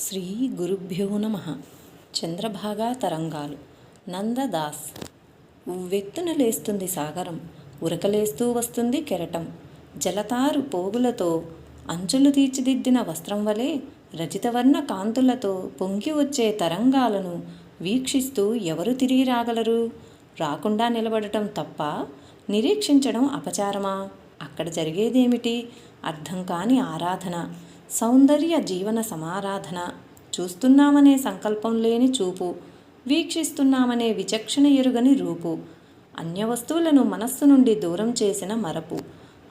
శ్రీ గురుభ్యో నమ. చంద్రభాగా తరంగాలు. నందదాస్. ఉవ్వెత్తున లేస్తుంది సాగరం. ఉరకలేస్తూ వస్తుంది కెరటం. జలతారు పోగులతో అంచులు తీర్చిదిద్దిన వస్త్రం వలె రజితవర్ణ కాంతులతో పొంగి వచ్చే తరంగాలను వీక్షిస్తూ ఎవరు తిరిగి రాగలరు? రాకుండా నిలబడటం తప్ప నిరీక్షించడం అపచారమా? అక్కడ జరిగేదేమిటి? అర్థం కాని ఆరాధన. సౌందర్య జీవన సమారాధన. చూస్తున్నామనే సంకల్పం లేని చూపు వీక్షిస్తున్నామనే విచక్షణ ఎరుగని రూపు అన్య వస్తువులను మనస్సు నుండి దూరం చేసిన మరపు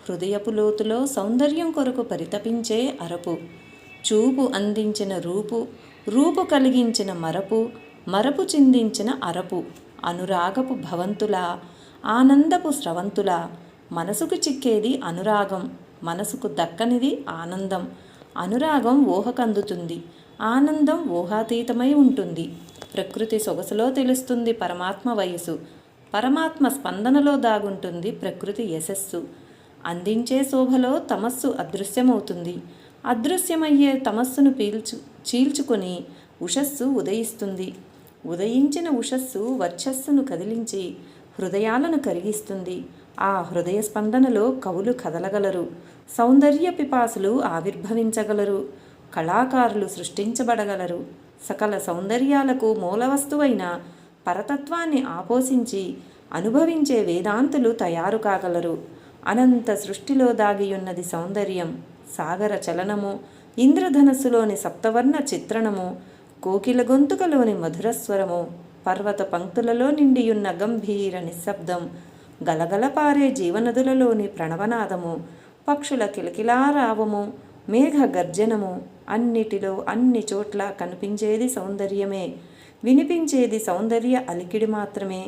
హృదయపు లోతులో సౌందర్యం కొరకు పరితపించే అరపు చూపు అందించిన రూపు రూపు కలిగించిన మరపు మరపు చిందించిన అరపు అనురాగపు భవంతుల ఆనందపు స్రవంతుల మనసుకు చిక్కేది అనురాగం మనసుకు దక్కనిది ఆనందం అనురాగం ఊహకందుతుంది. ఆనందం ఊహాతీతమై ఉంటుంది. ప్రకృతి సొగసులో తెలుస్తుంది పరమాత్మ వయసు పరమాత్మ స్పందనలో దాగుంటుంది ప్రకృతి యశస్సు. అందించే శోభలో తమస్సు అదృశ్యమవుతుంది. అదృశ్యమయ్యే తమస్సును పీల్చు చీల్చుకొని ఉషస్సు ఉదయిస్తుంది. ఉదయించిన ఉషస్సు వర్చస్సును కదిలించి హృదయాలను కరిగిస్తుంది. ఆ హృదయ స్పందనలో కవులు కదలగలరు. సౌందర్య పిపాసులు ఆవిర్భవించగలరు. కళాకారులు సృష్టించబడగలరు. సకల సౌందర్యాలకు మూల వస్తువైన పరతత్వాన్ని ఆపోషించి అనుభవించే వేదాంతులు తయారు కాగలరు. అనంత సృష్టిలో దాగియున్నది సౌందర్యం సాగర చలనము ఇంద్రధనస్సులోని సప్తవర్ణ చిత్రణము కోకిల గొంతుకలోని మధురస్వరము పర్వత పంక్తులలో నిండియున్న గంభీర నిశ్శబ్దం గలగల పారే జీవనదులలోని ప్రణవనాదము పక్షుల కిలకిలారావము మేఘ గర్జనము అన్నిటిలో అన్ని చోట్ల కనిపించేది సౌందర్యమే. వినిపించేది సౌందర్య అలికిడి మాత్రమే.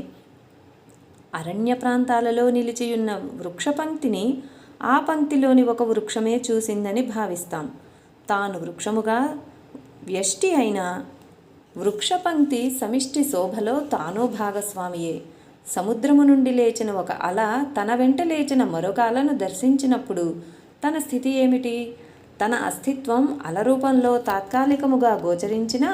అరణ్య ప్రాంతాలలో నిలిచియున్న వృక్షపంక్తిని ఆ పంక్తిలోని ఒక వృక్షమే చూసిందని భావిస్తాం. తాను వృక్షముగా వ్యష్టి అయిన వృక్షపంక్తి సమిష్టి శోభలో తాను భాగస్వామియే. సముద్రము నుండి లేచిన ఒక అల తన వెంట లేచిన మరొక అలను దర్శించినప్పుడు తన స్థితి ఏమిటి? తన అస్తిత్వం అల రూపంలో తాత్కాలికముగా గోచరించిన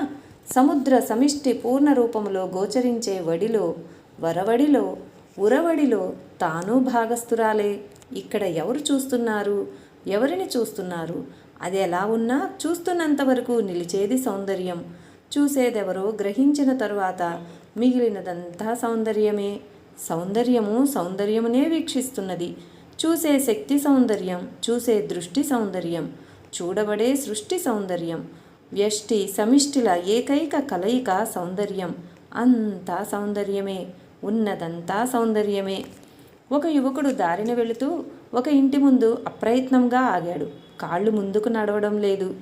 సముద్ర సమిష్టి పూర్ణ రూపములో గోచరించే వడిలో వరవడిలో ఉరవడిలో తాను భాగస్థురాలే. ఇక్కడ ఎవరు చూస్తున్నారు? ఎవరిని చూస్తున్నారు? అది ఎలా ఉన్నా చూస్తున్నంతవరకు నిలిచేది సౌందర్యం. చూసేదెవరో గ్రహించిన తరువాత మిగిలినదంతా సౌందర్యమే. సౌందర్యము సౌందర్యమునే వీక్షిస్తున్నది. చూసే శక్తి సౌందర్యం చూసే దృష్టి సౌందర్యం చూడబడే సృష్టి సౌందర్యం వ్యష్టి సమిష్టిల ఏకైక కలయిక సౌందర్యం. అంతా సౌందర్యమే ఉన్నదంతా సౌందర్యమే. ఒక యువకుడు దారిన వెళుతూ ఒక ఇంటి ముందు అప్రయత్నంగా ఆగాడు. కాళ్ళు ముందుకు నడవడం లేదు.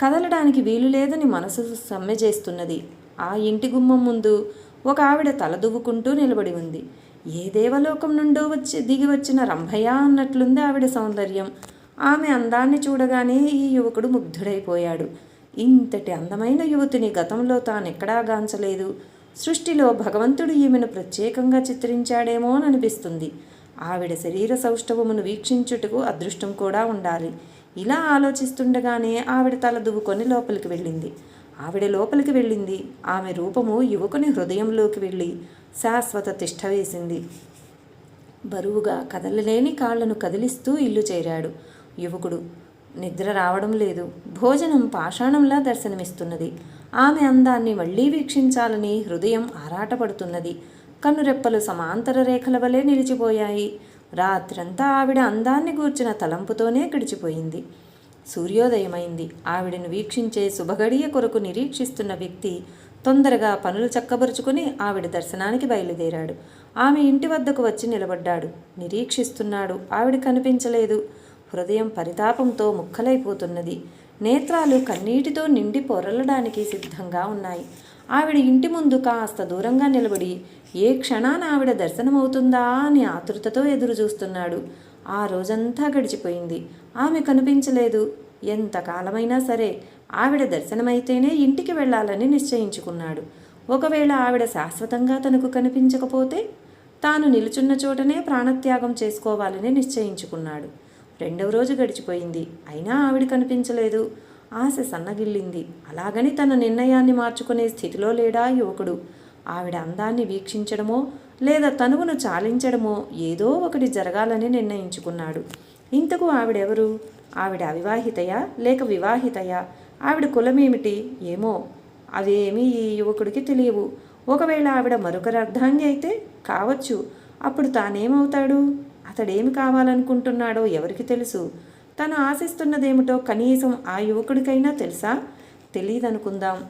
కదలడానికి వీలు లేదని మనసు సమ్మె చేస్తున్నది. ఆ ఇంటి గుమ్మం ముందు ఒక ఆవిడ తలదువ్వుకుంటూ నిలబడి ఉంది. ఏ దేవలోకం నుండో వచ్చి దిగి వచ్చిన రంభయ్య అన్నట్లుంది ఆవిడ సౌందర్యం. ఆమె అందాన్ని చూడగానే ఈ యువకుడు ముగ్ధుడైపోయాడు. ఇంతటి అందమైన యువతిని గతంలో తానెక్కడా గాంచలేదు. సృష్టిలో భగవంతుడు ఈమెను ప్రత్యేకంగా చిత్రించాడేమో అని అనిపిస్తుంది. ఆవిడ శరీర సౌష్ఠవమును వీక్షించుటకు అదృష్టం కూడా ఉండాలి. ఇలా ఆలోచిస్తుండగానే ఆవిడ తల దువ్వుకొని లోపలికి వెళ్ళింది. ఆవిడ లోపలికి వెళ్ళింది. ఆమె రూపము యువకుని హృదయంలోకి వెళ్ళి శాశ్వత తిష్ట వేసింది. బరువుగా కదలలేని కాళ్ళను కదిలిస్తూ ఇల్లు చేరాడు. యువకుడు నిద్ర రావడం లేదు. భోజనం పాషాణంలా దర్శనమిస్తున్నది. ఆమె అందాన్ని మళ్ళీ వీక్షించాలని హృదయం ఆరాటపడుతున్నది. కన్నురెప్పలు సమాంతర రేఖల వలె నిలిచిపోయాయి. రాత్రంతా ఆవిడ అందాన్ని గూర్చిన తలంపుతోనే గడిచిపోయింది. సూర్యోదయమైంది. ఆవిడను వీక్షించే శుభగడియ కొరకు నిరీక్షిస్తున్న వ్యక్తి తొందరగా పనులు చక్కబరుచుకుని ఆవిడ దర్శనానికి బయలుదేరాడు. ఆమె ఇంటి వద్దకు వచ్చి నిలబడ్డాడు. నిరీక్షిస్తున్నాడు. ఆవిడ కనిపించలేదు. హృదయం పరితాపంతో ముక్కలైపోతున్నది. నేత్రాలు కన్నీటితో నిండి పొరలడానికి సిద్ధంగా ఉన్నాయి. ఆవిడ ఇంటి ముందు కాస్త దూరంగా నిలబడి ఏ క్షణాన ఆవిడ దర్శనమవుతుందా? అని ఆతృతతో ఎదురు చూస్తున్నాడు ఆ రోజంతా గడిచిపోయింది. ఆమె కనిపించలేదు. ఎంతకాలమైనా సరే ఆవిడ దర్శనమైతేనే ఇంటికి వెళ్ళాలని నిశ్చయించుకున్నాడు. ఒకవేళ ఆవిడ శాశ్వతంగా తనకు కనిపించకపోతే తాను నిలుచున్న చోటనే ప్రాణత్యాగం చేసుకోవాలని నిశ్చయించుకున్నాడు. రెండవ రోజు గడిచిపోయింది. అయినా ఆవిడ కనిపించలేదు. ఆశ సన్నగిల్లింది. అలాగని తన నిర్ణయాన్ని మార్చుకునే స్థితిలో లేడా యువకుడు? ఆవిడ అందాన్ని వీక్షించడమో లేదా తనువును చాలించడమో ఏదో ఒకటి జరగాలని నిర్ణయించుకున్నాడు. ఇంతకు ఆవిడెవరు? ఆవిడ అవివాహితయా? లేక వివాహితయా? ఆవిడ కులమేమిటి? ఏమో? అవేమీ ఈ యువకుడికి తెలియవు. ఒకవేళ ఆవిడ మరొకరి అర్ధాంగి అయితే కావచ్చు. అప్పుడు తానేమవుతాడు? అతడేమి కావాలనుకుంటున్నాడో ఎవరికి తెలుసు? తను ఆశిస్తున్నదేమిటో కనీసం ఆ యువకుడికైనా తెలుసా? తెలియదనుకుందాం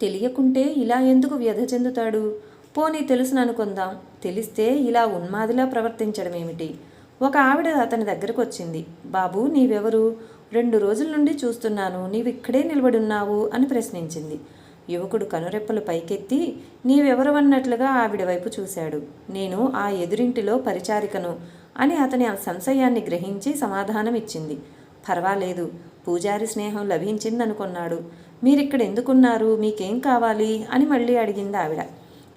తెలియకుంటే ఇలా ఎందుకు వ్యధ చెందుతాడు? పోనీ తెలుసుననుకుందాం. తెలిస్తే ఇలా ఉన్మాదిలా ప్రవర్తించడం ఏమిటి ఒక ఆవిడ అతని దగ్గరకు వచ్చింది బాబు నీవెవరు? రెండు రోజుల నుండి చూస్తున్నాను. నీవిక్కడే నిలబడున్నావు అని ప్రశ్నించింది. యువకుడు కనురెప్పలు పైకెత్తి నీవెవరవన్నట్లుగా ఆవిడ వైపు చూశాడు. నేను ఆ ఎదురింటిలో పరిచారికను అని అతని ఆ సంశయాన్ని గ్రహించి సమాధానం ఇచ్చింది పర్వాలేదు. పూజారి స్నేహం లభించిందనుకున్నాడు. మీరిక్కడ ఎందుకున్నారు మీకేం కావాలి? అని మళ్ళీ అడిగింది ఆవిడ.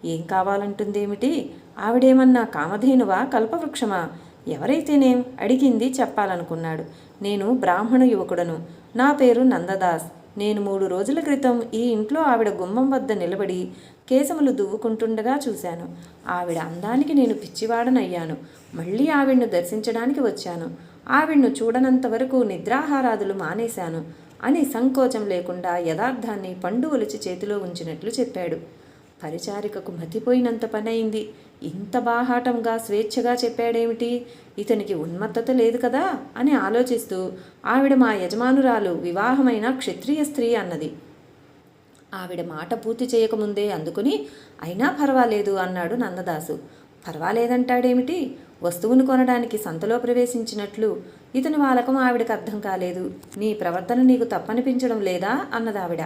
ఏం కావాలంటుందేమిటి? ఆవిడేమన్నా కామధేనువా కల్పవృక్షమా? ఎవరైతేనేం? అడిగింది చెప్పాలనుకున్నాడు. నేను బ్రాహ్మణ యువకుడను. నా పేరు నందదాస్. నేను మూడు రోజుల క్రితం ఈ ఇంట్లో ఆవిడ గుమ్మం వద్ద నిలబడి కేశములు దువ్వుకుంటుండగా చూశాను. ఆవిడ అందానికి నేను పిచ్చివాడనయ్యాను. మళ్ళీ ఆవిడ్ను దర్శించడానికి వచ్చాను. ఆవిడ్ను చూడనంత వరకు నిద్రాహారాదులు మానేశాను అని సంకోచం లేకుండా యథార్థాన్ని పండు ఒలిచి చేతిలో ఉంచినట్లు చెప్పాడు. పరిచారికకు మతిపోయినంత పనయింది ఇంత బాహాటంగా స్వేచ్ఛగా చెప్పాడేమిటి? ఇతనికి ఉన్మత్తత లేదు కదా? అని ఆలోచిస్తూ ఆవిడ మా యజమానురాలు వివాహమైన క్షత్రియ స్త్రీ అన్నది. ఆవిడ మాట పూర్తి చేయకముందే అందుకుని అయినా పర్వాలేదు అన్నాడు నందదాసు. పర్వాలేదంటాడేమిటి? వస్తువును కొనడానికి సంతలో ప్రవేశించినట్లు. ఇతని వాలకం ఆవిడకు అర్థం కాలేదు. నీ ప్రవర్తన నీకు తప్పనిపించడం లేదా? అన్నదావిడ.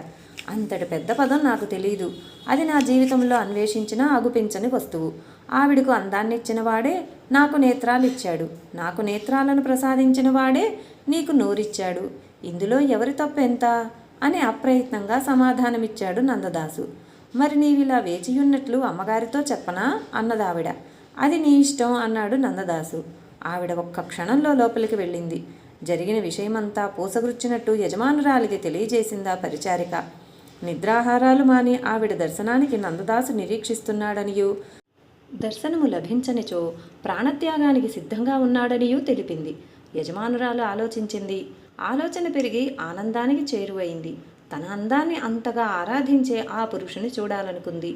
అంతటి పెద్ద పదం నాకు తెలియదు అది నా జీవితంలో అన్వేషించిన అగుపించని వస్తువు. ఆవిడకు అందాన్ని ఇచ్చిన వాడే నాకు నేత్రాలు ఇచ్చాడు నాకు నేత్రాలను ప్రసాదించిన వాడే నీకు నోరిచ్చాడు. ఇందులో ఎవరి తప్పు ఎంత అని అప్రయత్నంగా సమాధానమిచ్చాడు నందదాసు. మరి నీవిలా వేచియున్నట్లు అమ్మగారితో చెప్పనా? అన్నదావిడ. అది నీ ఇష్టం అన్నాడు నందదాసు. ఆవిడ ఒక్క క్షణంలో లోపలికి వెళ్ళింది. జరిగిన విషయమంతా పూసగుచ్చినట్టు యజమానురాలికి తెలియజేసిందా పరిచారిక. నిద్రాహారాలు మాని ఆవిడ దర్శనానికి నందదాసు నిరీక్షిస్తున్నాడనియు. దర్శనము లభించనిచో ప్రాణత్యాగానికి సిద్ధంగా ఉన్నాడనియూ తెలిపింది. యజమానురాలు ఆలోచించింది. ఆలోచన పెరిగి ఆనందానికి చేరువైంది. తన అందాన్ని అంతగా ఆరాధించే ఆ పురుషుని చూడాలనుకుంది.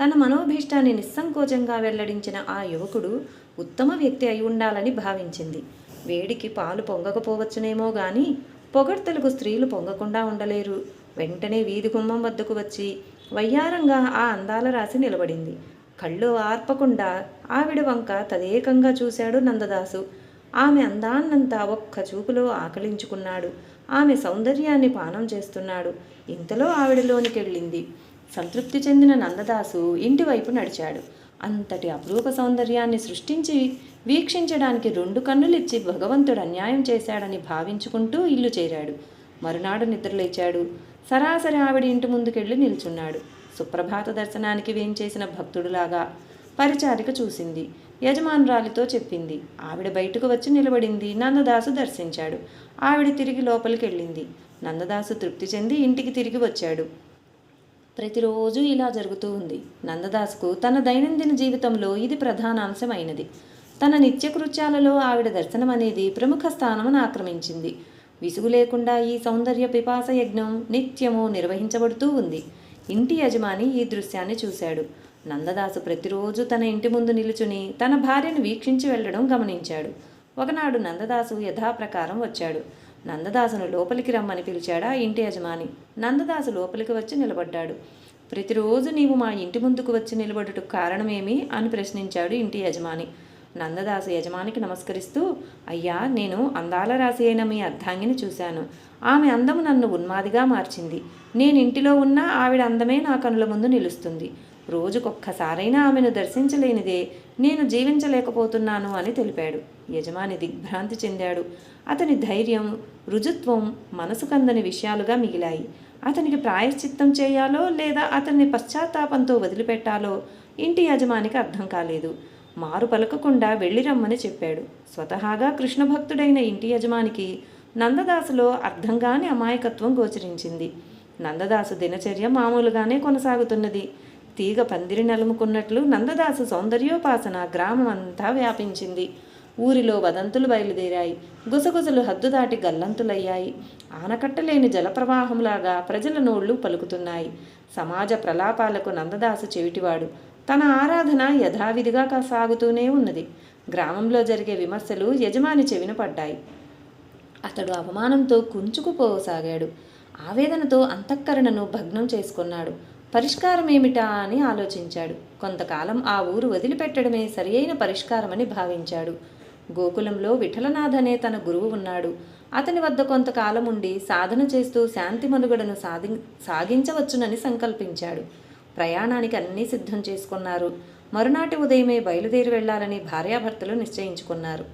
తన మనోభీష్టాన్ని నిస్సంకోచంగా వెల్లడించిన ఆ యువకుడు ఉత్తమ వ్యక్తి అయి ఉండాలని భావించింది. వేడికి పాలు పొంగకపోవచ్చునేమో గాని పొగడ్తలకు స్త్రీలు పొంగకుండా ఉండలేరు. వెంటనే వీధి గుమ్మం వద్దకు వచ్చి వయ్యారంగా ఆ అందాల రాసి నిలబడింది. కళ్ళు ఆర్పకుండా ఆవిడ వంక తదేకంగా చూశాడు నందదాసు. ఆమె అందాన్నంతా ఒక్క చూపులో ఆకలించుకున్నాడు ఆమె సౌందర్యాన్ని పానం చేస్తున్నాడు. ఇంతలో ఆవిడలోనికెళ్ళింది. సంతృప్తి చెందిన నందదాసు ఇంటివైపు నడిచాడు. అంతటి అపురూప సౌందర్యాన్ని సృష్టించి వీక్షించడానికి రెండు కన్నులిచ్చి భగవంతుడు అన్యాయం చేశాడని భావించుకుంటూ ఇల్లు చేరాడు. మరునాడు నిద్రలేచాడు. సరాసరి ఆవిడ ఇంటి ముందుకెళ్ళి నిల్చున్నాడు. సుప్రభాత దర్శనానికి వేంచేసిన భక్తుడులాగా పరిచారిక చూసింది. యజమానురాలితో చెప్పింది. ఆవిడ బయటకు వచ్చి నిలబడింది. నందదాసు దర్శించాడు. ఆవిడ తిరిగి లోపలికి వెళ్ళింది నందదాసు తృప్తి చెంది ఇంటికి తిరిగి వచ్చాడు. ప్రతిరోజు ఇలా జరుగుతూ ఉంది. నందదాసుకు తన దైనందిన జీవితంలో ఇది ప్రధాన అంశమైనది తన నిత్యకృత్యాలలో ఆవిడ దర్శనం అనేది ప్రముఖ స్థానమును ఆక్రమించింది. విసుగు లేకుండా ఈ సౌందర్య పిపాస యజ్ఞం నిత్యము నిర్వహించబడుతూ ఉంది. ఇంటి యజమాని ఈ దృశ్యాన్ని చూశాడు. నందదాసు ప్రతిరోజు తన ఇంటి ముందు నిలుచుని తన భార్యను వీక్షించి వెళ్ళడం గమనించాడు. ఒకనాడు నందదాసు యథాప్రకారం వచ్చాడు. నందదాసును లోపలికి రమ్మని పిలిచాడా ఇంటి యజమాని. నందదాసు లోపలికి వచ్చి నిలబడ్డాడు. ప్రతిరోజు నీవు మా ఇంటి ముందుకు వచ్చి నిలబడుటకు కారణమేమి అని ప్రశ్నించాడు ఇంటి యజమాని. నందదాసు యజమానికి నమస్కరిస్తూ అయ్యా నేను అందాల రాశి అయిన మీ అర్ధాంగిని చూశాను. ఆమె అందము నన్ను ఉన్మాదిగా మార్చింది. నేను ఇంటిలో ఉన్నా ఆవిడ అందమే నా కనుల ముందు నిలుస్తుంది. రోజుకొక్కసారైనా ఆమెను దర్శించలేనిదే నేను జీవించలేకపోతున్నాను అని తెలిపాడు. యజమాని దిగ్భ్రాంతి చెందాడు. అతని ధైర్యం రుజుత్వం మనసుకందని విషయాలుగా మిగిలాయి. అతనికి ప్రాయశ్చిత్తం చేయాలో లేదా అతన్ని పశ్చాత్తాపంతో వదిలిపెట్టాలో ఇంటి యజమానికి అర్థం కాలేదు. మారు పలకకుండా వెళ్ళి రమ్మని చెప్పాడు. స్వతహాగా కృష్ణ భక్తుడైన ఇంటి యజమానికి నందదాసులో అర్థంగాని అమాయకత్వం గోచరించింది. నందదాసు దినచర్య మామూలుగానే కొనసాగుతున్నది. తీగ పందిరి నలుముకున్నట్లు నందదాసు సౌందర్యోపాసన గ్రామం అంతా వ్యాపించింది. ఊరిలో వదంతులు బయలుదేరాయి. గుసగుసలు హద్దు దాటి గల్లంతులయ్యాయి. ఆనకట్టలేని జలప్రవాహంలాగా ప్రజల నోళ్ళు పలుకుతున్నాయి. సమాజ ప్రలాపాలకు నందదాసు చెవిటివాడు. తన ఆరాధన యథావిధిగా సాగుతూనే ఉన్నది. గ్రామంలో జరిగే విమర్శలు యజమాని చెవిన పడ్డాయి. అతడు అవమానంతో కుంచుకుపోసాగాడు. ఆవేదనతో అంతఃకరణను భగ్నం చేసుకున్నాడు. పరిష్కారం ఏమిటా అని ఆలోచించాడు. కొంతకాలం ఆ ఊరు వదిలిపెట్టడమే సరియైన పరిష్కారమని భావించాడు. గోకులంలో విఠలనాథ్ అనే తన గురువు ఉన్నాడు. అతని వద్ద కొంతకాలం ఉండి సాధన చేస్తూ శాంతి మనుగడను సాధి సాగించవచ్చునని సంకల్పించాడు. ప్రయాణానికి అన్నీ సిద్ధం చేసుకున్నారు. మరునాటి ఉదయమే బయలుదేరి వెళ్ళాలని భార్యాభర్తలు నిశ్చయించుకున్నారు.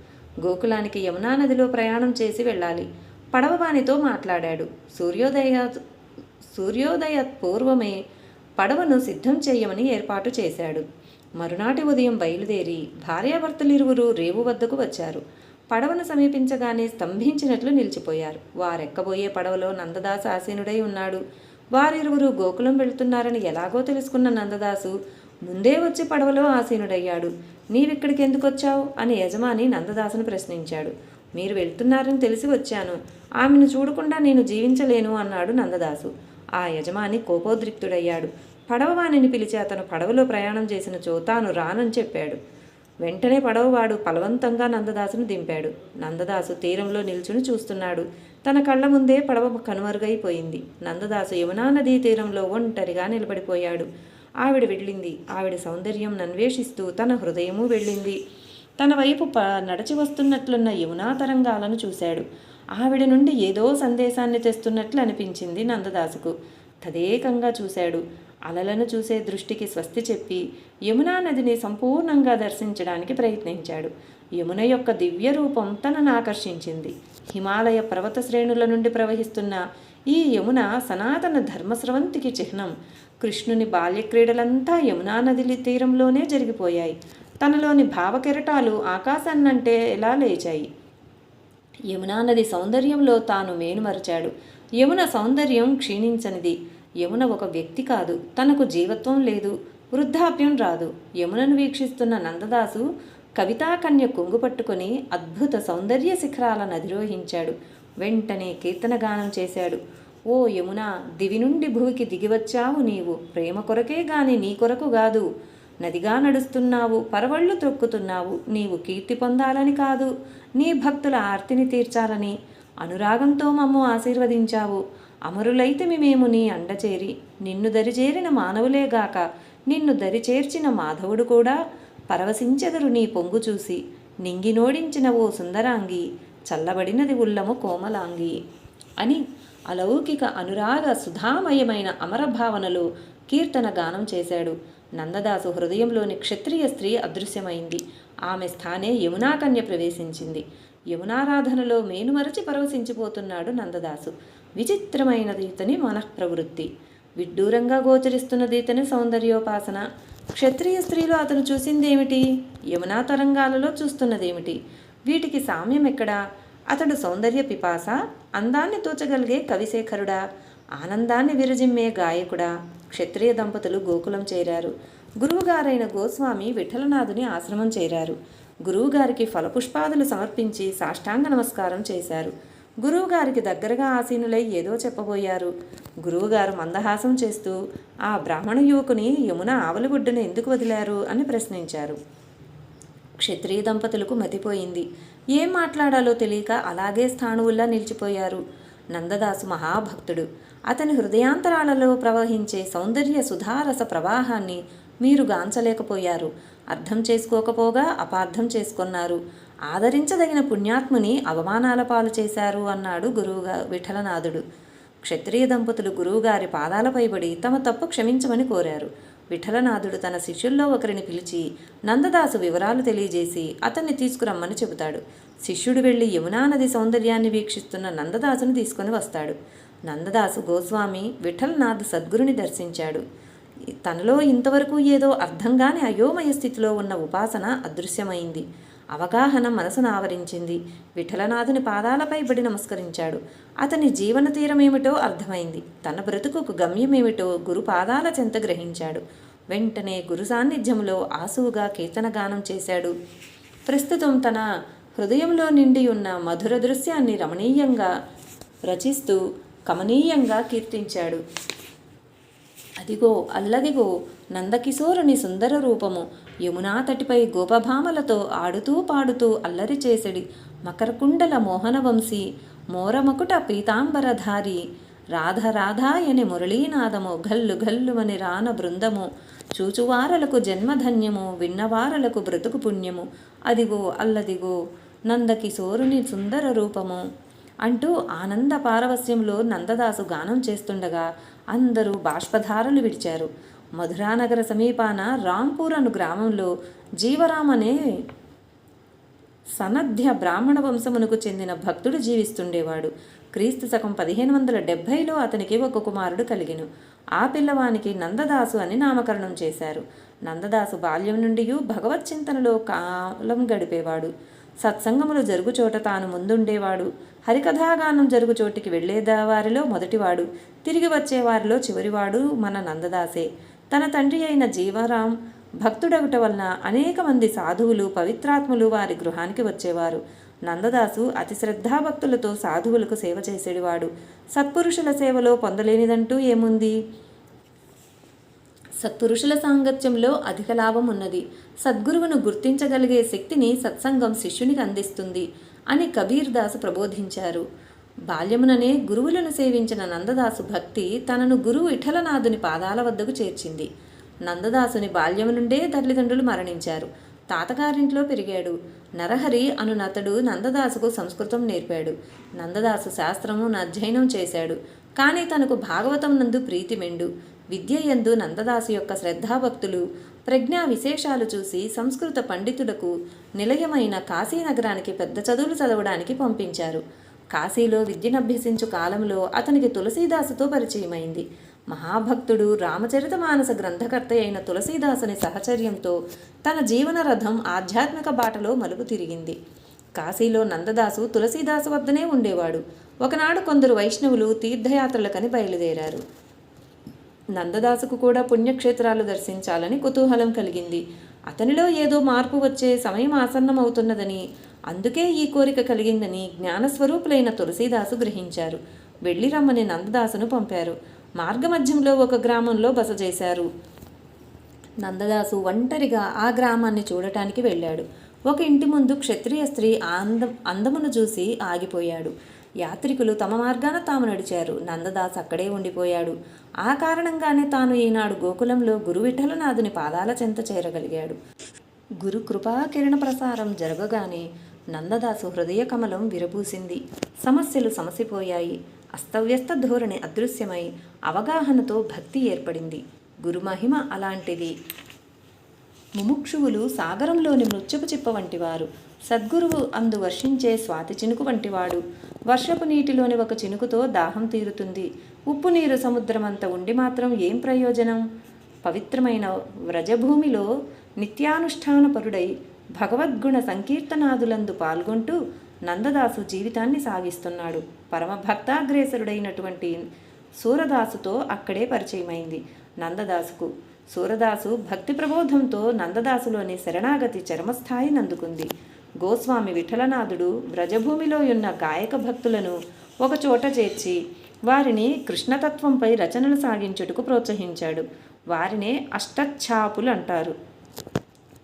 గోకులానికి యమునా నదిలో ప్రయాణం చేసి వెళ్ళాలి. పడవవానితో మాట్లాడాడు. సూర్యోదయ సూర్యోదయ పూర్వమే పడవను సిద్ధం చేయమని ఏర్పాటు చేశాడు. మరునాటి ఉదయం బయలుదేరి భార్యాభర్తలిరువురు రేవు వద్దకు వచ్చారు. పడవను సమీపించగానే స్తంభించినట్లు నిలిచిపోయారు. వారెక్కబోయే పడవలో నందదాస ఆసీనుడై ఉన్నాడు. వారిరువురు గోకులం వెళుతున్నారని ఎలాగో తెలుసుకున్న నందదాసు ముందే వచ్చి పడవలో ఆసీనుడయ్యాడు. నీవిక్కడికి ఎందుకు వచ్చావు అని యజమాని నందదాసును ప్రశ్నించాడు. మీరు వెళ్తున్నారని తెలిసి వచ్చాను. ఆమెను చూడకుండా నేను జీవించలేను అన్నాడు నందదాసు. ఆ యజమాని కోపోద్రిక్తుడయ్యాడు. పడవవాణిని పిలిచి అతను పడవలో ప్రయాణం చేసిన చో తాను రానని చెప్పాడు. వెంటనే పడవవాడు బలవంతంగా నందదాసును దింపాడు. నందదాసు తీరంలో నిల్చుని చూస్తున్నాడు. తన కళ్ళ ముందే పడవ కనుమరుగైపోయింది. నందదాసు యమునా నదీ తీరంలో ఒంటరిగా నిలబడిపోయాడు. ఆవిడ వెళ్ళింది. ఆవిడ సౌందర్యం అన్వేషిస్తూ తన హృదయము వెళ్ళింది. తన వైపు ప నడచి వస్తున్నట్లున్న యమునా తరంగాలను చూశాడు. ఆవిడ నుండి ఏదో సందేశాన్ని తెస్తున్నట్లు అనిపించింది నందదాసుకు. తదేకంగా చూశాడు. అలలను చూసే దృష్టికి స్వస్తి చెప్పి యమునా నదిని సంపూర్ణంగా దర్శించడానికి ప్రయత్నించాడు. యమున యొక్క దివ్య రూపం తనను ఆకర్షించింది. హిమాలయ పర్వత శ్రేణుల నుండి ప్రవహిస్తున్న ఈ యమున సనాతన ధర్మస్రవంతికి చిహ్నం. కృష్ణుని బాల్యక్రీడలంతా యమునా నది తీరంలోనే జరిగిపోయాయి. తనలోని భావకెరటాలు ఆకాశాన్నంటే ఎలా లేచాయి? యమునా నది సౌందర్యంలో తాను మేనుమరిచాడు యమున సౌందర్యం క్షీణించనిది. యమున ఒక వ్యక్తి కాదు. తనకు జీవత్వం లేదు. వృద్ధాప్యం రాదు. యమునను వీక్షిస్తున్న నందదాసు కవితాకన్య కొంగు పట్టుకొని అద్భుత సౌందర్య శిఖరాలను అధిరోహించాడు వెంటనే కీర్తనగానం చేశాడు. ఓ యమున దివి నుండి భూమికి దిగివచ్చావు నీవు. ప్రేమ కొరకే గాని నీ కొరకు కాదు. నదిగా నడుస్తున్నావు. పరవళ్ళు త్రొక్కుతున్నావు. నీవు కీర్తి పొందాలని కాదు. నీ భక్తుల ఆర్తిని తీర్చాలని. అనురాగంతో మమ్ము ఆశీర్వదించావు. అమరులైతే మేము నీ అండచేరి నిన్ను దరిచేరిన మానవులేగాక నిన్ను దరిచేర్చిన మాధవుడు కూడా పరవశించెదరు నీ పొంగు చూసి నింగినోడించిన ఓ సుందరాంగి చల్లబడినది ఉల్లము కోమలాంగి అని అలౌకిక అనురాగ సుధామయమైన అమరభావనలో కీర్తన గానం చేశాడు. నందదాసు హృదయంలోని క్షత్రియ స్త్రీ అదృశ్యమైంది. ఆమె స్థానే యమునాకన్య ప్రవేశించింది. యమునారాధనలో మేనుమరచి పరవశించిపోతున్నాడు నందదాసు. విచిత్రమైనది ఇతని మనఃప్రవృత్తి. విడ్డూరంగా గోచరిస్తున్నది ఇతని సౌందర్యోపాసన. క్షత్రియ స్త్రీలో అతను చూసిందేమిటి? యమునా తరంగాలలో చూస్తున్నదేమిటి? వీటికి సామ్యం ఎక్కడా? అతడు సౌందర్య పిపాస అందాన్ని తూచగలిగే కవిశేఖరుడా ఆనందాన్ని విరజిమ్మే గాయకుడా? క్షత్రియ దంపతులు గోకులం చేరారు. గురువుగారైన గోస్వామి విఠలనాథుని ఆశ్రమం చేరారు. గురువుగారికి ఫలపుష్పాదులు సమర్పించి సాష్టాంగ నమస్కారం చేశారు. గురువుగారికి దగ్గరగా ఆసీనులై ఏదో చెప్పబోయారు. గురువుగారు మందహాసం చేస్తూ ఆ బ్రాహ్మణ యువకుని యమున ఆవలిగుడ్డను ఎందుకు వదిలారు? అని ప్రశ్నించారు. క్షత్రియ దంపతులకు మతిపోయింది. ఏం మాట్లాడాలో తెలియక అలాగే స్థాణువుల్లా నిలిచిపోయారు. నందదాసు మహాభక్తుడు అతని హృదయాంతరాలలో ప్రవహించే సౌందర్య సుధారస ప్రవాహాన్ని మీరు గాంచలేకపోయారు. అర్థం చేసుకోకపోగా అపార్థం చేసుకున్నారు. ఆదరించదగిన పుణ్యాత్ముని అవమానాల పాలు చేశారు అన్నాడు గురువుగా విఠలనాథుడు. క్షత్రియ దంపతులు గురువుగారి పాదాలపై పడి తమ తప్పు క్షమించమని కోరారు. విఠలనాథుడు తన శిష్యుల్లో ఒకరిని పిలిచి నందదాసు వివరాలు తెలియజేసి అతన్ని తీసుకురమ్మని చెబుతాడు. శిష్యుడు వెళ్ళి యమునా నది సౌందర్యాన్ని వీక్షిస్తున్న నందదాసును తీసుకొని వస్తాడు. నందదాసు గోస్వామి విఠలనాథ్ సద్గురుని దర్శించాడు. తనలో ఇంతవరకు ఏదో అర్థంగానే అయోమయ స్థితిలో ఉన్న ఉపాసన అదృశ్యమైంది. అవగాహన మనసును ఆవరించింది. విఠలనాథుని పాదాలపై బడి నమస్కరించాడు. అతని జీవన తీరమేమిటో అర్థమైంది. తన బ్రతుకుకు గమ్యమేమిటో గురు పాదాల చెంత గ్రహించాడు. వెంటనే గురు సాన్నిధ్యంలో ఆసువుగా కీర్తనగానం చేశాడు. ప్రస్తుతం తన హృదయంలో నిండి ఉన్న మధుర దృశ్యాన్ని రమణీయంగా రచిస్తూ కమనీయంగా కీర్తించాడు. అదిగో అల్లదిగో నందకిశోరుని సుందర రూపము యమునా తటిపై గోపభామలతో ఆడుతూ పాడుతూ అల్లరి చేసెడి మకరకుండల మోహనవంశీ మోరమకుట పీతాంబరధారి రాధ రాధాయని మురళీనాదము గల్లు గల్లుమని రాన బృందము చూచువారలకు జన్మధన్యము విన్నవారలకు బ్రతుకు పుణ్యము అదిగో అల్లదిగో నందకిశోరుని సుందర రూపము అంటూ ఆనంద పారవస్యంలో నందదాసు గానం చేస్తుండగా అందరూ బాష్పధారలు విడిచారు. మధురానగర సమీపాన రాంపూర్ అను గ్రామంలో జీవరామ్ అనే సనధ్య బ్రాహ్మణ వంశమునకు చెందిన భక్తుడు జీవిస్తుండేవాడు. క్రీస్తు శకం పదిహేను వందల డెబ్భైలో అతనికి ఒక కుమారుడు కలిగెను. ఆ పిల్లవానికి నందదాసు అని నామకరణం చేశారు. నందదాసు బాల్యం నుండి భగవత్ చింతనలో కాలం గడిపేవాడు. సత్సంగములు జరుగుచోట తాను ముందుండేవాడు. హరికథాగానం జరుగు చోటికి వారిలో మొదటివాడు. తిరిగి వచ్చేవారిలో చివరివాడు మన నందదాసే. తన తండ్రి అయిన జీవారాం భక్తుడగుట వలన అనేక మంది సాధువులు పవిత్రాత్ములు వారి గృహానికి వచ్చేవారు. నందదాసు అతి శ్రద్ధాభక్తులతో సాధువులకు సేవ చేసేవాడు సత్పురుషుల సేవలో పొందలేనిదంటూ ఏముంది? సత్పురుషుల సాంగత్యంలో అధిక లాభం ఉన్నది. సద్గురువును గుర్తించగలిగే శక్తిని సత్సంగం శిష్యునికి అందిస్తుంది అని కబీర్ దాసు ప్రబోధించారు. బాల్యముననే గురువులను సేవించిన నందదాసు భక్తి తనను గురువు విఠలనాథుని పాదాల వద్దకు చేర్చింది. నందదాసుని బాల్యము నుండే తల్లిదండ్రులు మరణించారు. తాతగారింట్లో పెరిగాడు. నరహరి అనునతడు నందదాసుకు సంస్కృతం నేర్పాడు. నందదాసు శాస్త్రము అధ్యయనం చేశాడు. కానీ తనకు భాగవతం నందు ప్రీతి మెండు. విద్య యందు నందదాసు యొక్క శ్రద్ధాభక్తులు ప్రజ్ఞా విశేషాలు చూసి సంస్కృత పండితులకు నిలయమైన కాశీనగరానికి పెద్ద చదువులు చదవడానికి పంపించారు. కాశీలో విద్యనభ్యసించు కాలంలో అతనికి తులసీదాసుతో పరిచయమైంది. మహాభక్తుడు రామచరితమానస గ్రంథకర్త అయిన తులసీదాసుని సహచర్యంతో తన జీవన రథం ఆధ్యాత్మిక బాటలో మలుపు తిరిగింది. కాశీలో నందదాసు తులసీదాసు వద్దనే ఉండేవాడు. ఒకనాడు కొందరు వైష్ణవులు తీర్థయాత్రలకని బయలుదేరారు. నందదాసుకు కూడా పుణ్యక్షేత్రాలు దర్శించాలని కుతూహలం కలిగింది. అతనిలో ఏదో మార్పు వచ్చే సమయం ఆసన్నమవుతున్నదని అందుకే ఈ కోరిక కలిగిందని జ్ఞానస్వరూపులైన తులసీదాసు గ్రహించారు. వెళ్ళి రమ్మని నందదాసును పంపారు. మార్గమధ్యంలో ఒక గ్రామంలో బస చేశారు. నందదాసు ఒంటరిగా ఆ గ్రామాన్ని చూడటానికి వెళ్ళాడు. ఒక ఇంటి ముందు క్షత్రియ స్త్రీ అందం అందమును చూసి ఆగిపోయాడు. యాత్రికులు తమ మార్గాన తాము నడిచారు. నందదాస్ అక్కడే ఉండిపోయాడు. ఆ కారణంగానే తాను ఈనాడు గోకులంలో గురువిఠలనాథుని పాదాల చెంత చేరగలిగాడు. గురు కృపా కిరణ ప్రసారం జరగగానే నందదాసు హృదయ కమలం విరబూసింది. సమస్యలు సమసిపోయాయి. అస్తవ్యస్త ధోరణి అదృశ్యమై అవగాహనతో భక్తి ఏర్పడింది. గురుమహిమ అలాంటిది. ముముక్షువులు సాగరంలోని మృత్యుపు చిప్ప వంటివారు. సద్గురువు అందు వర్షించే స్వాతి చినుకు వంటివాడు. వర్షపు నీటిలోని ఒక చినుకుతో దాహం తీరుతుంది. ఉప్పు నీరు సముద్రమంత ఉండి మాత్రం ఏం ప్రయోజనం? పవిత్రమైన వ్రజభూమిలో నిత్యానుష్ఠానపరుడై భగవద్గుణ సంకీర్తనాదులందు పాల్గొంటూ నందదాసు జీవితాన్ని సాగిస్తున్నాడు. పరమభక్తాగ్రేసరుడైనటువంటి సూరదాసుతో అక్కడే పరిచయమైంది నందదాసుకు. సూరదాసు భక్తి ప్రబోధంతో నందదాసులోని శరణాగతి చరమస్థాయిని అందుకుంది గోస్వామి విఠలనాథుడు వ్రజభూమిలో ఉన్న గాయక భక్తులను ఒకచోట చేర్చి వారిని కృష్ణతత్వంపై రచనలు సాగించుటకు ప్రోత్సహించాడు. వారినే అష్టఛాపులు అంటారు.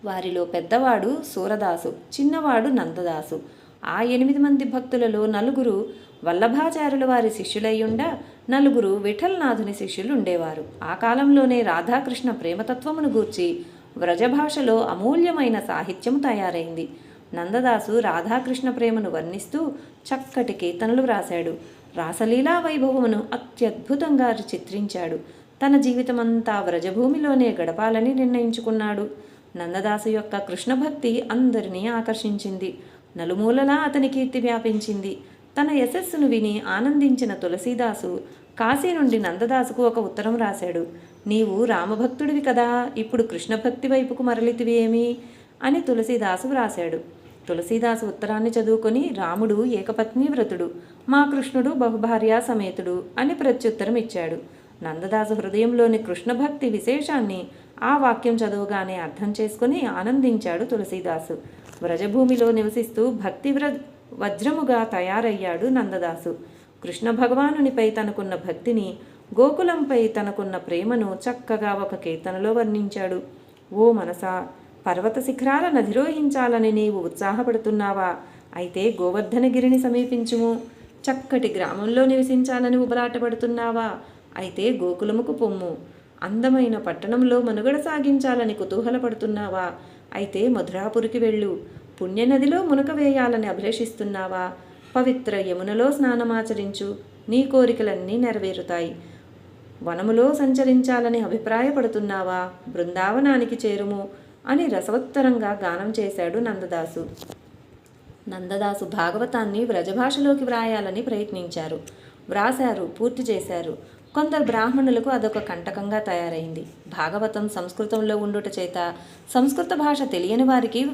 వారిలో పెద్దవాడు సూరదాసు చిన్నవాడు నందదాసు. ఆ ఎనిమిది మంది భక్తులలో నలుగురు వల్లభాచార్యుల వారి శిష్యులయ్యుండా నలుగురు విఠలనాథుని శిష్యులు ఉండేవారు ఆ కాలంలోనే రాధాకృష్ణ ప్రేమతత్వమును గూర్చి వ్రజభాషలో అమూల్యమైన సాహిత్యం తయారైంది. నందదాసు రాధాకృష్ణ ప్రేమను వర్ణిస్తూ చక్కటి కీర్తనలు వ్రాశాడు. రాసలీలా వైభవమును అత్యద్భుతంగా చిత్రించాడు. తన జీవితమంతా వ్రజభూమిలోనే గడపాలని నిర్ణయించుకున్నాడు. నందదాసు యొక్క కృష్ణభక్తి అందరినీ ఆకర్షించింది. నలుమూలలా అతని కీర్తి వ్యాపించింది. తన యశస్సును విని ఆనందించిన తులసీదాసు కాశీ నుండి నందదాసుకు ఒక ఉత్తరం రాశాడు. నీవు రామభక్తుడివి కదా ఇప్పుడు కృష్ణభక్తి వైపుకు మరలితివి ఏమి? అని తులసీదాసు వ్రాశాడు. తులసీదాసు ఉత్తరాన్ని చదువుకొని రాముడు ఏకపత్ని వ్రతుడు మా కృష్ణుడు బహుభార్యా సమేతుడు అని ప్రత్యుత్తరం ఇచ్చాడు నందదాసు హృదయంలోని కృష్ణభక్తి విశేషాన్ని ఆ వాక్యం చదువుగానే అర్థం చేసుకుని ఆనందించాడు తులసీదాసు. వ్రజభూమిలో నివసిస్తూ భక్తి వ్ర వజ్రముగా తయారయ్యాడు నందదాసు. కృష్ణ భగవానునిపై తనకున్న భక్తిని గోకులంపై తనకున్న ప్రేమను చక్కగా ఒక కీర్తనలో వర్ణించాడు. ఓ మనసా పర్వత శిఖరాలను అధిరోహించాలని నీవు ఉత్సాహపడుతున్నావా? అయితే గోవర్ధనగిరిని సమీపించుము. చక్కటి గ్రామంలో నివసించాలని ఉబలాటపడుతున్నావా? అయితే గోకులముకు పొమ్ము. అందమైన పట్టణంలో మనుగడ సాగించాలని కుతూహలపడుతున్నావా? అయితే మధురాపురికి వెళ్ళు. పుణ్యనదిలో మునక వేయాలని అభిలషిస్తున్నావా? పవిత్ర యమునలో స్నానమాచరించు. నీ కోరికలన్నీ నెరవేరుతాయి. వనములో సంచరించాలని అభిప్రాయపడుతున్నావా? బృందావనానికి చేరుము అని రసవత్తరంగా గానం చేశాడు నందదాసు. నందదాసు భాగవతాన్ని వ్రజభాషలోకి వ్రాయాలని ప్రయత్నించారు. వ్రాశారు పూర్తి చేశారు. కొందరు బ్రాహ్మణులకు అదొక కంటకంగా తయారైంది. భాగవతం సంస్కృతంలో ఉండుట చేత సంస్కృత భాష తెలియని వారికి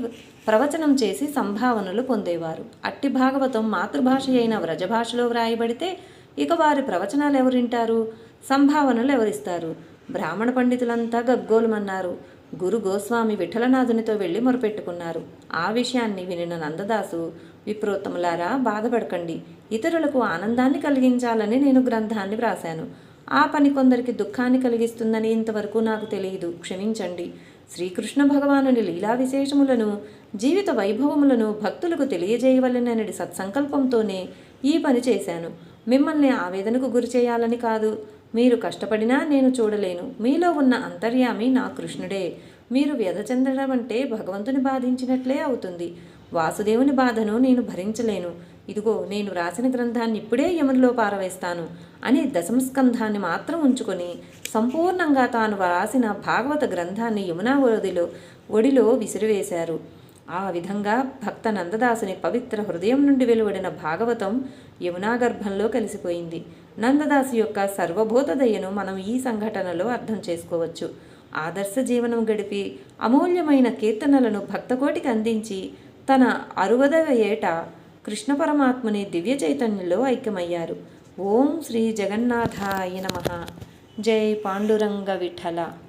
ప్రవచనం చేసి సంభావనలు పొందేవారు. అట్టి భాగవతం మాతృభాష అయిన వ్రజభాషలో వ్రాయబడితే ఇక వారి ప్రవచనాలు ఎవరింటారు? సంభావనలు ఎవరిస్తారు? బ్రాహ్మణ పండితులంతా గగ్గోలుమన్నారు. గురు గోస్వామి విఠలనాథునితో వెళ్ళి మొరపెట్టుకున్నారు. ఆ విషయాన్ని వినిన నందదాసు విప్రోత్తములారా బాధపడకండి. ఇతరులకు ఆనందాన్ని కలిగించాలని నేను గ్రంథాన్ని వ్రాశాను. ఆ పని కొందరికి దుఃఖాన్ని కలిగిస్తుందని ఇంతవరకు నాకు తెలియదు. క్షమించండి. శ్రీకృష్ణ భగవానుని లీలా విశేషములను జీవిత వైభవములను భక్తులకు తెలియజేయవలనని సత్సంకల్పంతోనే ఈ పని చేశాను. మిమ్మల్ని ఆవేదనకు గురి చేయాలని కాదు. మీరు కష్టపడినా నేను చూడలేను. మీలో ఉన్న అంతర్యామి నా కృష్ణుడే. మీరు వ్యధ చెందడం అంటే భగవంతుని బాధించినట్లే అవుతుంది. వాసుదేవుని బాధను నేను భరించలేను. ఇదిగో నేను రాసిన గ్రంథాన్ని ఇప్పుడే యమునిలో పారవేస్తాను అనే దశమస్కంధాన్ని మాత్రం ఉంచుకొని సంపూర్ణంగా తాను రాసిన భాగవత గ్రంథాన్ని యమునా ఒడిలో ఒడిలో విసిరివేశారు. ఆ విధంగా భక్త నందదాసుని పవిత్ర హృదయం నుండి వెలువడిన భాగవతం యమునా గర్భంలో కలిసిపోయింది. నందదాసు యొక్క సర్వభూత దయను మనం ఈ సంఘటనలో అర్థం చేసుకోవచ్చు. ఆదర్శ జీవనం గడిపి అమూల్యమైన కీర్తనలను భక్తకోటికి అందించి తన అరువదవ ఏట కృష్ణ పరమాత్మని దివ్య చైతన్యంలో ఐక్యమయ్యారు. ఓం శ్రీ జగన్నాథాయ నమ. జై పాండురంగ విఠల.